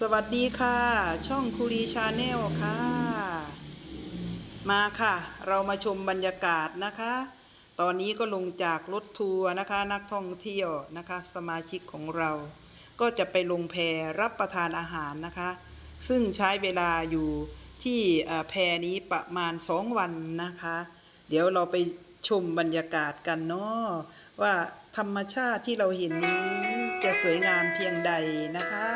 สวัสดีค่ะ ช่องคูรีชาแนลค่ะ มาค่ะ เรามาชมบรรยากาศนะคะ ตอนนี้ก็ลงจากรถทัวร์นะคะ นักท่องเที่ยวนะคะ สมาชิกของเรา ก็จะไปลงแพรับประทานอาหารนะคะ ซึ่งใช้เวลาอยู่ที่เอ่อแพนี้ประมาณ 2 วันนะคะ เดี๋ยวเราไปชมบรรยากาศกันเนาะว่าธรรมชาติที่เราเห็นนี้จะสวยงามเพียงใดนะคะ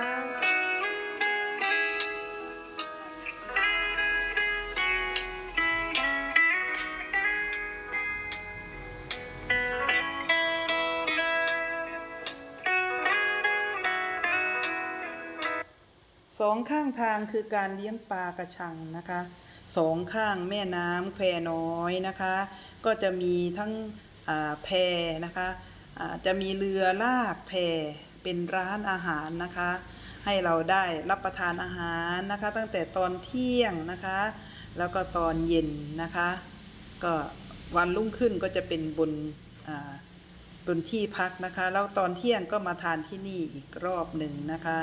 สองข้างทางคือการเลี้ยงปลากระชังนะคะสองข้างแม่น้ำแควน้อยนะคะ ก็จะมีทั้งแพนะคะจะมีเรือลากแพเป็นร้านอาหารนะคะ ให้เราได้รับประทานอาหารนะคะ ตั้งแต่ตอนเที่ยงนะคะ แล้วก็ตอนเย็นนะคะ ก็วันรุ่งขึ้นก็จะเป็นบนบนที่พักนะคะ แล้วตอนเที่ยงก็มาทานที่นี่อีกรอบหนึ่งนะคะ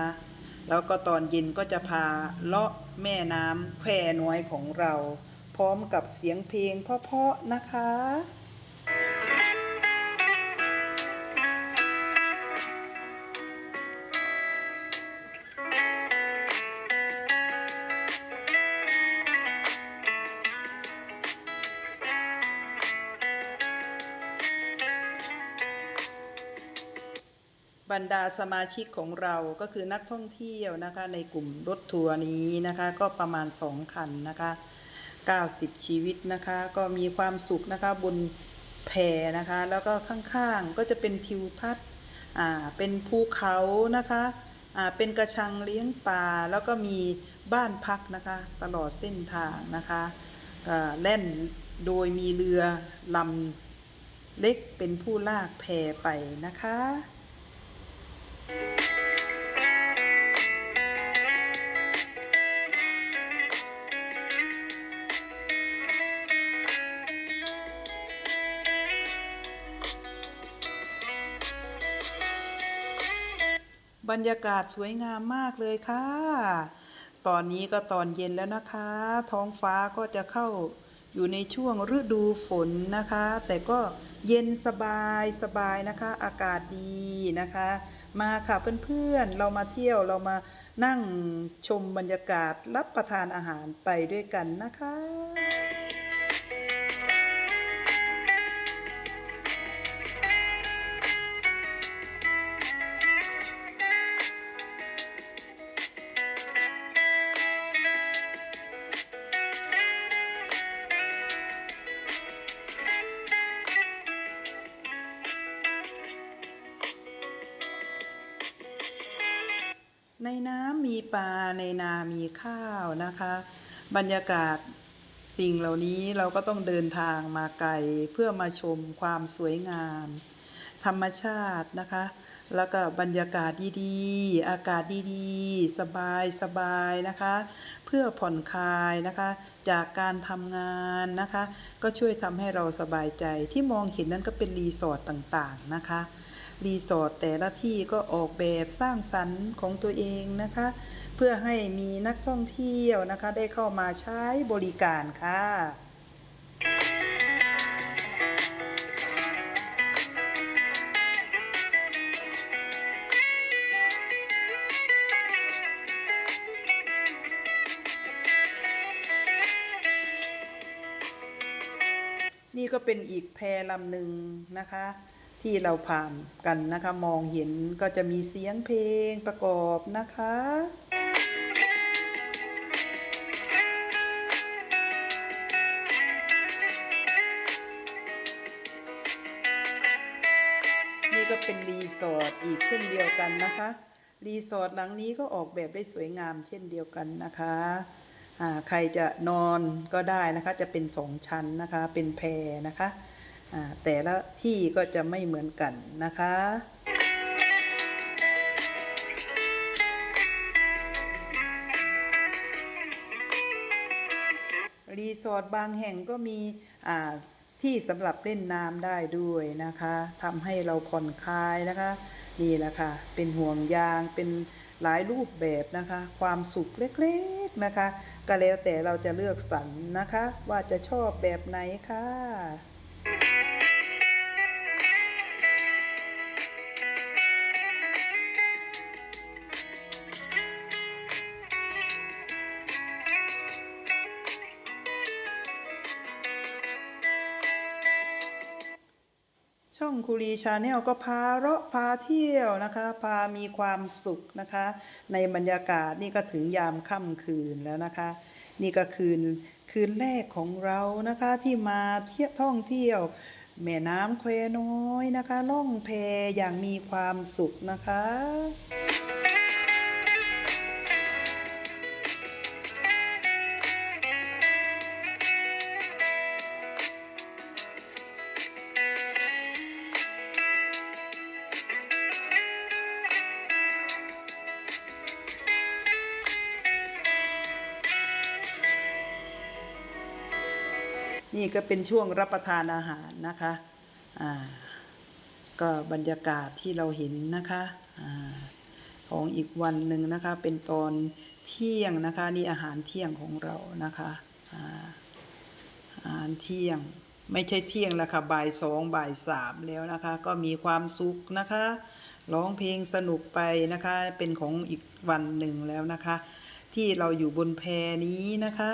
แล้วก็ตอนเย็นก็จะพาเลาะแม่น้ำแควน้อยของเรา พร้อมกับเสียงเพลงเพราะๆนะคะ รรดาสมาชิกของเราก็คือนักท่องเที่ยวนะคะ ในกลุ่มรถทัวร์นี้นะคะ ก็ประมาณ 2 คันนะคะ 90 ชีวิตนะคะ ก็มีความสุขนะคะบนแพนะคะ แล้วก็ข้างๆก็จะเป็นทิวทัศน์อ่าเป็นภูเขานะคะอ่าเป็นกระชังเลี้ยงปลาแล้วก็มีบ้านพักนะคะ ตลอดเส้นทางนะคะก็แล่นโดยมีเรือลำเล็กเป็นผู้ลากแพไปนะคะ บรรยากาศสวยงามมากเลยค่ะ ตอนนี้ก็ตอนเย็นแล้วนะคะ ท้องฟ้าก็จะเข้าอยู่ในช่วงฤดูฝนนะคะ แต่ก็เย็นสบายสบายนะคะ อากาศดีนะคะ มาค่ะเพื่อนๆ เรามาเที่ยวเรามานั่งชมบรรยากาศรับประทานอาหารไปด้วยกันนะคะ ในน้ำมีปลาในนามีข้าวนะคะ บรรยากาศสิ่งเหล่านี้เราก็ต้องเดินทางมาไกลเพื่อมาชมความสวยงาม ธรรมชาตินะคะ แล้วก็บรรยากาศดีๆ อากาศดีๆ สบายสบายนะคะ เพื่อผ่อนคลายนะคะ จากการทำงานนะคะ ก็ช่วยทำให้เราสบายใจที่มองเห็นนั้นก็เป็นรีสอร์ทต่างๆนะคะ รีสอร์ทแต่ละที่ก็ออกแบบสร้างสรรค์ของตัวเองนะคะ เพื่อให้มีนักท่องเที่ยวนะคะ ได้เข้ามาใช้บริการค่ะนี่ก็เป็นอีกแพรลำหนึ่งนะคะ ที่เราผ่านกันนะคะ มองเห็นก็จะมีเสียงเพลงประกอบนะคะนี่ก็เป็นรีสอร์ทอีกเช่นเดียวกันนะคะ รีสอร์ทหลังนี้ก็ออกแบบได้สวยงามเช่นเดียวกันนะคะอ่าใครจะนอนก็ได้นะคะ จะเป็นสองชั้นนะคะ เป็นแพรนะคะ แต่ละที่ก็จะไม่เหมือนกันนะคะรีสอร์ทบางแห่งก็มีที่สำหรับเล่นน้ำได้ด้วยนะคะทำให้เราผ่อนคลายนะคะ นี่แหละค่ะ เป็นห่วงยางเป็นหลายรูปแบบนะคะ ความสุขเล็กๆนะคะ ก็แล้วแต่เราจะเลือกสรรนะคะ ว่าจะชอบแบบไหนค่ะ ช่องคุรีชาแนลก็พาเราะพาเที่ยวนะคะ พามีความสุขนะคะ ในบรรยากาศนี่ก็ถึงยามค่ำคืนแล้วนะคะ นี่ก็คืน คืนแรกของเรานะคะที่มาเที่ยวท่องเที่ยว แม่น้ำแควน้อยนะคะ ล่องแพอย่างมีความสุขนะคะ นี่ก็เป็นช่วงรับประทานอาหารนะคะอ่าก็บรรยากาศที่เราเห็นนะคะอาของอีกวันหนึ่งนะคะ เป็นตอนเที่ยงนะคะ นี่อาหารเที่ยงของเรานะคะอ่าอาหารเที่ยงไม่ใช่เที่ยงแล้วค่ะบ่ายสองบ่ายสามแล้วนะคะ ก็มีความสุขนะคะร้องเพลงสนุกไปนะคะ เป็นของอีกวันหนึ่งแล้วนะคะ ที่เราอยู่บนแพนี้นะคะ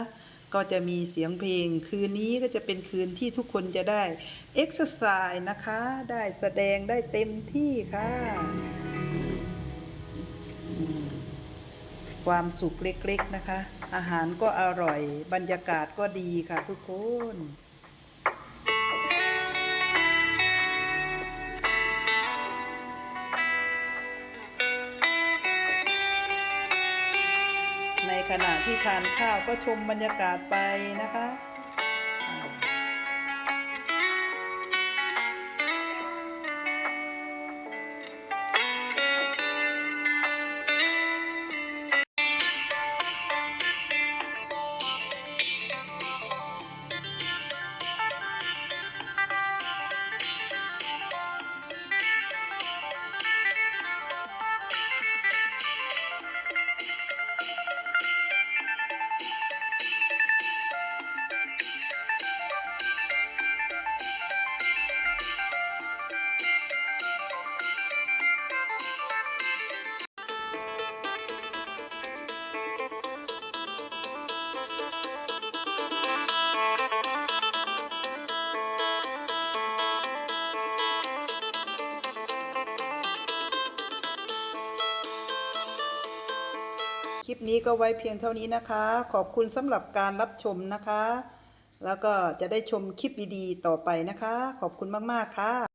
ก็จะมีเสียงเพลง คืนนี้ก็จะเป็นคืนที่ทุกคนจะได้เอ็กซ์ไซส์นะคะ ได้แสดงได้เต็มที่ค่ะ ความสุขเล็กๆนะคะ อาหารก็อร่อย บรรยากาศก็ดีค่ะทุกคน ขณะที่ทานข้าวก็ชมบรรยากาศไปนะคะ ลิปนี้ก็ไว้เพียงเท่านี้นะคะ ขอบคุณสำหรับการรับชมนะคะ แล้วก็จะได้ชมคลิปดีๆต่อไปนะคะ ขอบคุณมากๆค่ะ